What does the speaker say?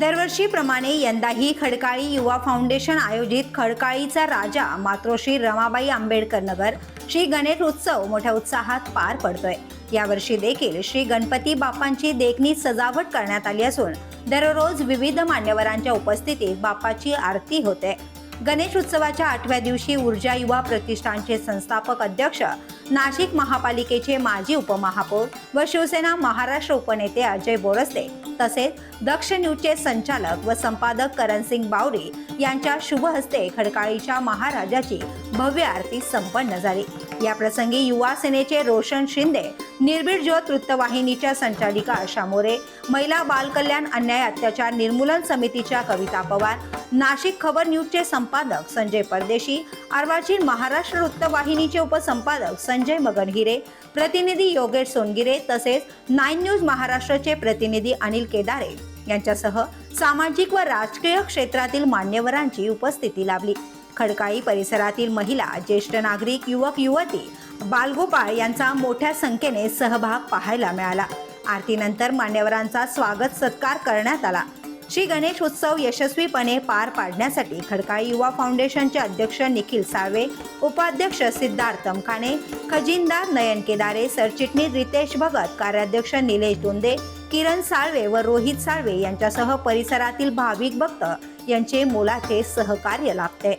दरवर्षीप्रमाणे यंदाही खडकाळी युवा फाउंडेशन आयोजित खडकाळीचा राजा मातोश्री रमाबाई आंबेडकर नगर श्री गणेश उत्सव मोठ्या उत्साहात पार पडतोय. यावर्षी देखील श्री गणपती बाप्पांची देखणी सजावट करण्यात आली असून दररोज विविध मान्यवरांच्या उपस्थितीत बाप्पाची आरती होते. गणेश उत्सवाच्या आठव्या दिवशी ऊर्जा युवा प्रतिष्ठानचे संस्थापक अध्यक्ष नाशिक महापालिकेचे माजी उपमहापौर व शिवसेना महाराष्ट्र उपनेते अजय बोरस्ते तसेच दक्ष न्यूजचे संचालक व संपादक करणसिंग बावरी यांच्या शुभ हस्ते खडकाळीच्या महाराजाची भव्य आरती संपन्न झाली. या प्रसंगी युवा सेनेचे रोशन शिंदे निर्भीड ज्योत वृत्तवाहिनीच्या संचालिका आशा मोरे महिला बाल कल्याण अन्याय अत्याचार निर्मूलन समितीच्या कविता पवार नाशिक खबर न्यूजचे संपादक संजय परदेशी अर्वाचीन महाराष्ट्र वृत्तवाहिनीचे उपसंपादक संजय मगनहिरे प्रतिनिधी योगेश सोनगिरे तसेच नाईन न्यूज महाराष्ट्राचे प्रतिनिधी अनिल केदारे यांच्यासह सामाजिक व राजकीय क्षेत्रातील मान्यवरांची उपस्थिती लाभली. खडकाळी परिसरातील महिला ज्येष्ठ नागरिक युवक युवती बालगोपाळ यांचा मोठ्या संख्येने सहभाग पाहायला मिळाला. आरतीनंतर मान्यवरांचा स्वागत सत्कार करण्यात आला. श्री गणेश उत्सव यशस्वीपणे पार पाडण्यासाठी खडकाळी युवा फाउंडेशनचे अध्यक्ष निखिल साळवे उपाध्यक्ष सिद्धार्थ तमखाने खजिनदार नयन केदारे सरचिटणीस रितेश भगत कार्याध्यक्ष निलेश दोंदे किरण साळवे व रोहित साळवे यांच्यासह परिसरातील भाविक भक्त यांचे मोलाचे सहकार्य लाभते.